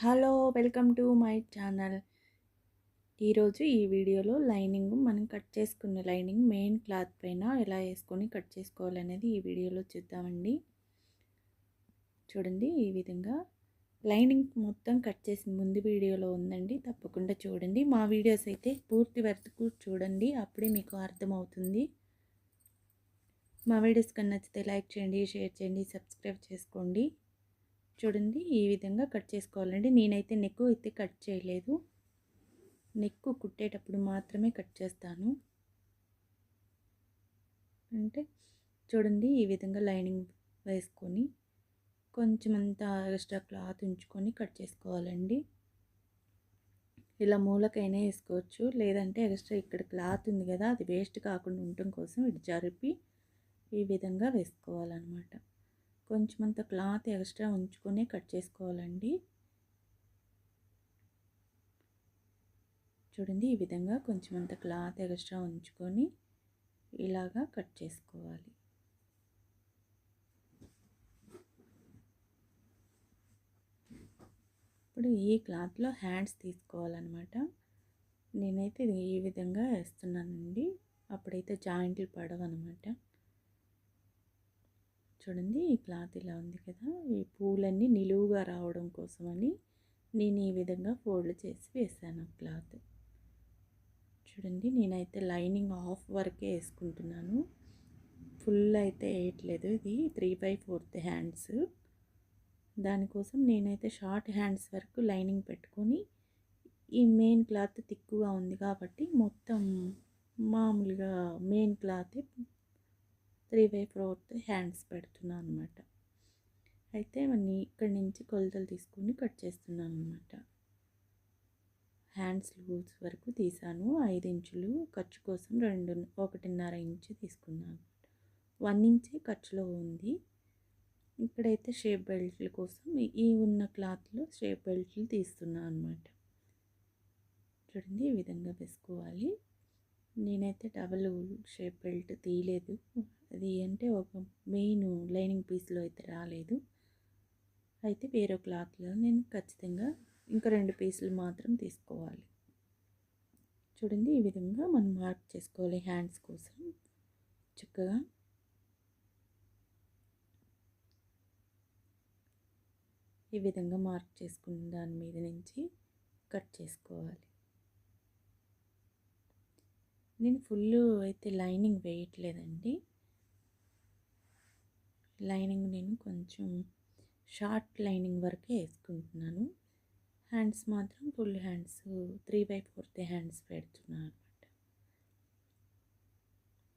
Hello welcome to my channel. ఈరోజు ఈ వీడియోలో లైనింగ్ మనం కట్ చేసుకున్న లైనింగ్ మెయిన్ క్లాత్ పైన ఎలా వేసుకొని కట్ చేసుకోవాలనేది ఈ వీడియోలో చూద్దామండి. చూడండి ఈ విధంగా లైనింగ్ మొత్తం కట్ చేసిన ముందు వీడియోలో ఉందండి. తప్పకుండా చూడండి. మా వీడియోస్ అయితే పూర్తి వరకు చూడండి అప్పుడే మీకు అర్థమవుతుంది. మా వీడియోస్ కన్నా నచ్చితే లైక్ చేయండి షేర్ చేయండి సబ్స్క్రైబ్ చేసుకోండి. చూడండి ఈ విధంగా కట్ చేసుకోవాలండి. నేనైతే నెక్ అయితే కట్ చేయలేదు. నెక్ కుట్టేటప్పుడు మాత్రమే కట్ చేస్తాను. అంటే చూడండి ఈ విధంగా లైనింగ్ వేసుకొని కొంచెం అంతా ఎక్స్ట్రా క్లాత్ ఉంచుకొని కట్ చేసుకోవాలండి. ఇలా మూలకైనా వేసుకోవచ్చు. లేదంటే ఎక్స్ట్రా ఇక్కడ క్లాత్ ఉంది కదా అది వేస్ట్ కాకుండా ఉండటం కోసం ఇటు జరిపి ఈ విధంగా వేసుకోవాలన్నమాట. కొంచెం అంత క్లాత్ ఎక్స్ట్రా ఉంచుకొని కట్ చేసుకోవాలండి. చూడండి ఈ విధంగా కొంచెం అంత క్లాత్ ఎక్స్ట్రా ఉంచుకొని ఇలాగా కట్ చేసుకోవాలి. ఇప్పుడు ఈ క్లాత్లో హ్యాండ్స్ తీసుకోవాలన్నమాట. నేనైతే ఈ విధంగా వేస్తున్నానండి. అప్పుడైతే జాయింట్లు పడవన్నమాట. చూడండి ఈ క్లాత్ ఇలా ఉంది కదా ఈ పూలన్నీ నిలువుగా రావడం కోసమని నేను ఈ విధంగా ఫోల్డ్ చేసి వేసాను క్లాత్. చూడండి నేనైతే లైనింగ్ ఆఫ్ వరకే వేసుకుంటున్నాను. ఫుల్ అయితే వేయట్లేదు ఇది త్రీ బై ఫోర్త్ హ్యాండ్స్. దానికోసం నేనైతే షార్ట్ హ్యాండ్స్ వరకు లైనింగ్ పెట్టుకొని ఈ మెయిన్ క్లాత్ తిక్కుగా ఉంది కాబట్టి మొత్తం మామూలుగా main cloth three by fourth hands పెడుతున్నాను అనమాట అయితే అవన్నీ ఇక్కడి నుంచి కొలతలు తీసుకుని కట్ చేస్తున్నాను అనమాట హ్యాండ్స్ లూజ్ వరకు తీసాను. ఐదు ఇంచులు ఖర్చు కోసం రెండు ఒకటిన్నర ఇంచు తీసుకున్నాను వన్ ఇంచే ఖర్చులో ఉంది. ఇక్కడైతే షేప్ బెల్ట్ల కోసం ఈ ఉన్న క్లాత్లో షేప్ బెల్ట్లు తీస్తున్నాను అనమాట చూడండి ఈ విధంగా వేసుకోవాలి. నేనైతే డబల్ షేప్ బెల్ట్ తీయలేదు. అది అంటే ఒక మెయిన్ లైనింగ్ పీస్లో అయితే రాలేదు. అయితే వేరే క్లాత్లో నేను ఖచ్చితంగా ఇంకా రెండు పీసులు మాత్రం తీసుకోవాలి. చూడండి ఈ విధంగా మనం మార్క్ చేసుకోవాలి హ్యాండ్స్ కోసం. చక్కగా. ఈ విధంగా మార్క్ చేసుకున్న దాని మీద నుంచి కట్ చేసుకోవాలి. నేను ఫుల్ అయితే లైనింగ్ వేయట్లేదండి. లైనింగ్ నేను కొంచెం షార్ట్ లైనింగ్ వరకే వేసుకుంటున్నాను. హ్యాండ్స్ మాత్రం full hands three by fourth hands పెడుతున్నాను అనమాట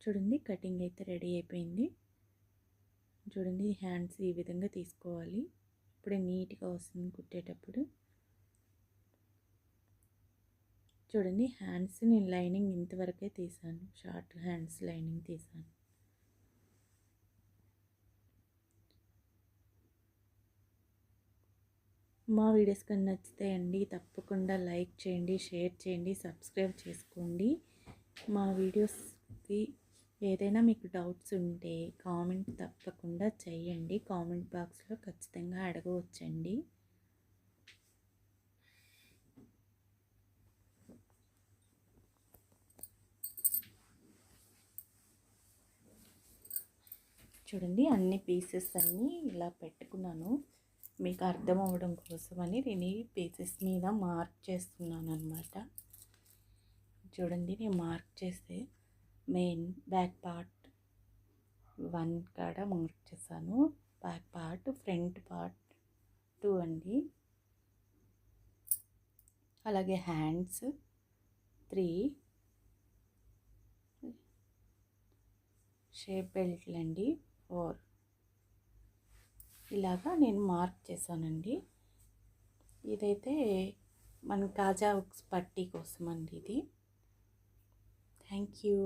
చూడండి కటింగ్ అయితే రెడీ అయిపోయింది. చూడండి హ్యాండ్స్ ఈ విధంగా తీసుకోవాలి. ఇప్పుడే నీట్గా వస్తుంది కుట్టేటప్పుడు. చూడండి హ్యాండ్స్ నేను లైనింగ్ ఇంతవరకే తీసాను. షార్ట్ హ్యాండ్స్ లైనింగ్ తీసాను. మా వీడియోస్ కానీ నచ్చితాయండి తప్పకుండా లైక్ చేయండి షేర్ చేయండి సబ్స్క్రైబ్ చేసుకోండి. మా వీడియోస్కి ఏదైనా మీకు డౌట్స్ ఉంటే కామెంట్ తప్పకుండా చేయండి. కామెంట్ బాక్స్లో ఖచ్చితంగా అడగవచ్చండి. చూడండి అన్ని పీసెస్ అన్నీ ఇలా పెట్టుకున్నాను. మీకు అర్థం అవ్వడం కోసమని నేను ఈ పీసెస్ మీద మార్క్ చేస్తున్నాను అనమాట చూడండి నేను మార్క్ చేస్తే మెయిన్ బ్యాక్ పార్ట్ వన్ కాడ మార్క్ చేశాను. Back part front part two అండి. అలాగే హ్యాండ్స్ త్రీ షేప్ బెల్ట్లు అండి ఫోర్ ఇలాగా నేను మార్క్ చేశానండి. ఇదైతే మన కాజా పట్టీ కోసం అండి ఇది. Thank you